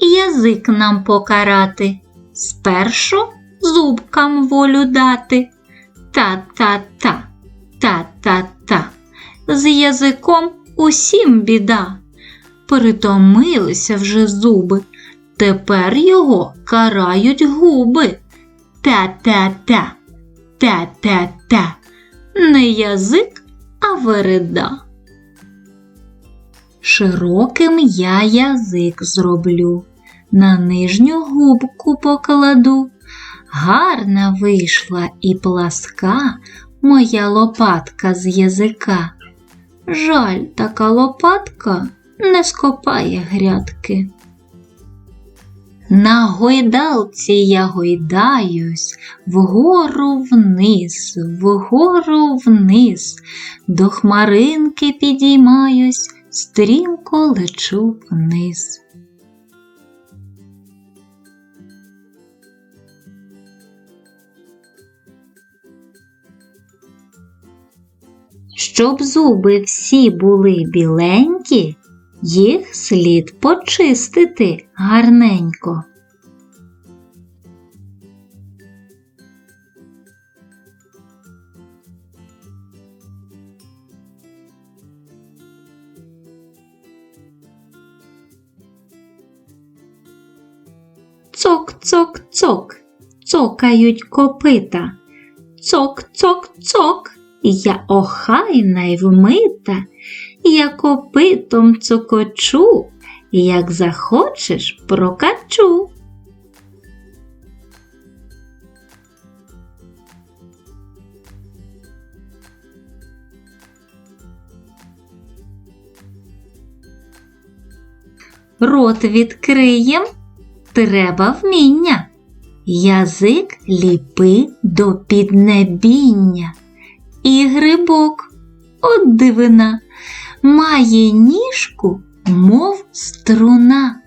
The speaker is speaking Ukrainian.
язик нам покарати, спершу зубкам волю дати. Та-та-та, та-та-та, з язиком усім біда. Притомилися вже зуби, тепер його карають губи. Та-та-та, та-та-та, не язик, а вереда. Широким я язик зроблю, на нижню губку покладу. Гарна вийшла і пласка моя лопатка з язика. Жаль, така лопатка не скопає грядки. На гойдалці я гойдаюсь, вгору вниз, вгору вниз, до хмаринки підіймаюсь, стрімко лечу вниз. Щоб зуби всі були біленькі, їх слід почистити гарненько. Цок-цок-цок, цокають копита. Цок-цок-цок, я охайна й вмита, я копитом цокочу, як захочеш прокачу. Рот відкриєм, треба вміння. Язик ліпи до піднебіння. І грибок, от дивина, має ніжку, мов струна.